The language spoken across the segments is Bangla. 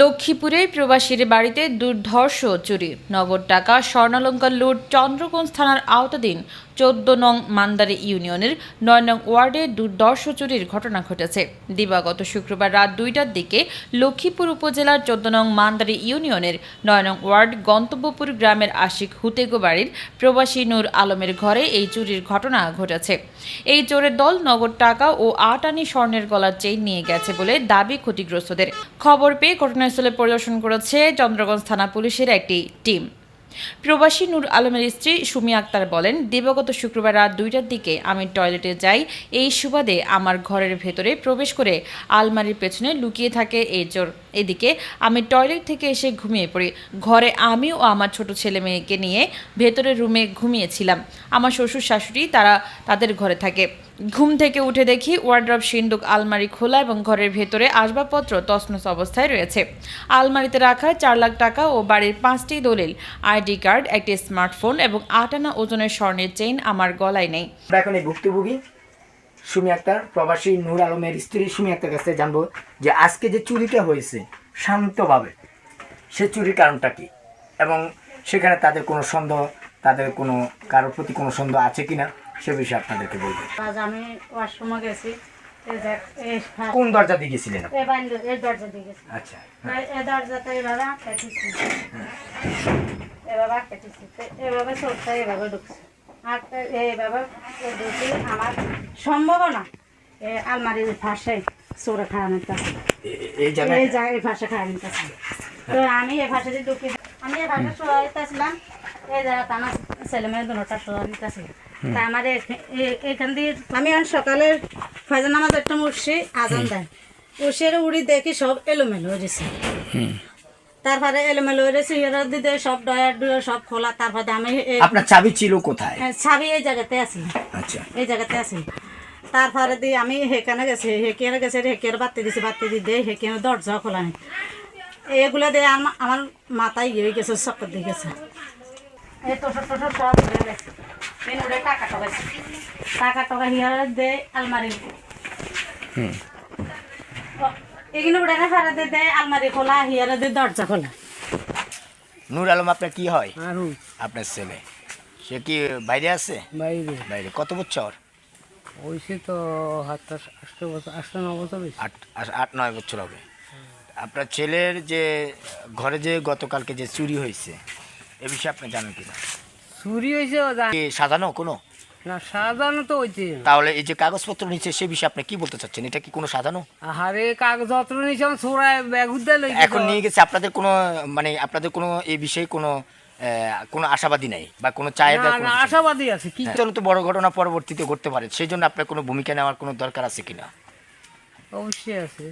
লক্ষ্মীপুরে প্রবাসীর বাড়িতে দুর্ধর্ষ চুরি। নগদ টাকা, স্বর্ণালঙ্কার লুট চন্দ্রগঞ্জ থানার আওতাধীন চোদ্দ নং মান্দারি ইউনিয়নের নয় নং ওয়ার্ডে দুর্ধর্ষ চুরির ঘটনা ঘটেছে। দিবাগত শুক্রবার রাত দুইটার দিকে লক্ষ্মীপুর উপজেলার চোদ্দ নং মান্দারি ইউনিয়নের নয় নং ওয়ার্ড গন্তব্যপুর গ্রামের আশিক হুতেগো বাড়ির প্রবাসী নূর আলমের ঘরে এই চুরির ঘটনা ঘটেছে। এই চোরের দল নগদ টাকা ও আট আনি স্বর্ণের গলার চেইন নিয়ে গেছে বলে দাবি ক্ষতিগ্রস্তদের। খবর পেয়ে ঘটনাস্থলে পরিদর্শন করেছে চন্দ্রগঞ্জ থানা পুলিশের একটি টিম। প্রবাসী নূর আলমের স্ত্রী সুমি আক্তার বলেন, দিবগত শুক্রবার রাত দুইটার দিকে আমি টয়লেটে যাই। এই সুবাদে আমার ঘরের ভেতরে প্রবেশ করে আলমারির পেছনে লুকিয়ে থাকে এই চোর এদিকে আমি টয়লেট থেকে এসে ঘুমিয়ে পড়ি। ঘরে আমি ও আমার ছোট ছেলে মেয়েকে নিয়ে ভেতরের রুমে ঘুমিয়েছিলাম। আমার শ্বশুর শাশুড়ি তারা তাদের ঘরে থাকে। ঘুম থেকে উঠে দেখি ওয়ার্ড্রপ, সিন্দুক, আলমারি খোলা এবং ঘরের ভেতরে আসবাবপত্র তছনছ অবস্থায় রয়েছে। আলমারিতে রাখা চার লাখ টাকা ও বাড়ির পাঁচটি দলিল, আইডি কার্ড, একটি স্মার্টফোন এবং আট আনা ওজনের স্বর্ণের চেইন আমার গলায় নেই। এখন এই ভুক্তভোগী। সুমি আক্তার প্রবাসী নূর আলমের স্ত্রী সুমি আক্তার কাছে জানব যে আজকে যে চুরিটা হয়েছে শান্তভাবে সে চুরির কারণটা কি? এবং সেখানে তাদের কোনো সন্দেহ তাদের কোনো কারোর প্রতি কোনো সন্দেহ আছে কিনা সে বিষয়ে আপনাদেরকে বলব। আজ আমি ওয়াশরুমে গেছি কোন দরজা দিয়ে গেছিলেন আচ্ছা এই- এই এভাবে এভাবে এভাবে এভাবে ঢুকছে। আর তো এইভাবে ঢুকি আমার সম্ভাবনা আলমারির পাশে চোরে খাওয়ানোর কাছে এ- এ- এই জায়গায়? পাশে খাওয়ানোর কাছে তো আমি এই পাশে দিয়ে ঢুকি আমি এই পাশে শোয়া দিতেছিলাম এই জায়গাতে আমার ছেলে মেয়ে দুটা শোয়া দিতেছিল তা আমার এখ- এ- এখান দিয়ে আমি আর সকালে ফয়জা নামাজ একটা উঠছি আজান দেয়। উঠে উড়ি দেখি সব এলোমেলো হয়ে গেছে। তারপরে এলোমেলো হয়ে এরা দিতে সব ডয়ার ডুয়ার সব খোলা তারপরে আমি আপনার চাবি ছিল কোথায়? চাবি এই জায়গাতে আছি। আচ্ছা। এই জায়গাতে আছি। তারপরে দিয়ে আমি হেকানে গেছি হেকিয়ারে গেছে হেকিয়ার বাতি দিছি বাতি দি দিয়ে হেকিয়ার দরজা খোলা নেই। এগুলো দিয়ে আমার আমার মাথায় ইয়ে হয়ে গেছে চক্কর দিয়ে গেছে। এই তোষর টোষর সব গেছে টাকা টকাইছে টাকা টকা হিয়ার দে আলমারি এগুলো উড়ে না দে দে আলমারি খোলা হিয়ারে দে দরজা খোলা। নূর আলম আপনার কি হয়? আপনার ছেলে। সে কি বাইরে আছে? বাইরে। বাইরে। কত বছর? তো বছর ন বছর আট আট- আট নয় বছর হবে। আপনার ছেলের যে ঘরে যে গতকালকে যে চুরি হয়েছে এ বিষয়ে আপনি জানেন কিনা? চুরি হয়েছে ও সাজানো কোনো? না সাজানো তো হইছে। তাহলে এই যে কাগজপত্র নিচে সে বিষয়ে আপনি কি বলতে চাচ্ছেন? এটা কি কোনো সাজানো? আরে কাগজপত্র নিচে আমি লই এখন নিয়ে গেছে আপনাদের কোনো মানে আপনাদের কোনো এই বিষয়ে কোনো কোনো আশাবাদী নাই? বা কোনো চাহিদা আশাবাদী আছে কি তো বড় ঘটনা পরবর্তীতে ঘটতে পারে সেই জন্য আপনার কোনো ভূমিকা নেওয়ার কোনো দরকার আছে কিনা? অবশ্যই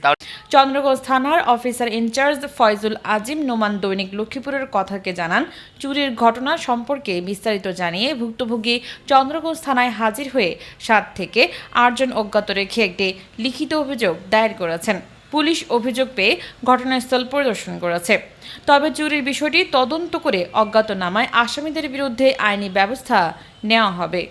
চন্দ্রগঞ্জ থানার officer in charge Faizul Azim Noman দৈনিক লক্ষ্মীপুরের কথাকে জানান, চুরির ঘটনা সম্পর্কে বিস্তারিত জানিয়ে ভুক্তভোগী চন্দ্রগঞ্জ থানায় হাজির হয়ে সাত থেকে আটজন অজ্ঞাত রেখে একটি লিখিত অভিযোগ দায়ের করেছেন। পুলিশ অভিযোগ পেয়ে ঘটনাস্থল পরিদর্শন করেছে। তবে চুরির বিষয়টি তদন্ত করে অজ্ঞাতনামায় আসামিদের বিরুদ্ধে আইনি ব্যবস্থা নেওয়া হবে।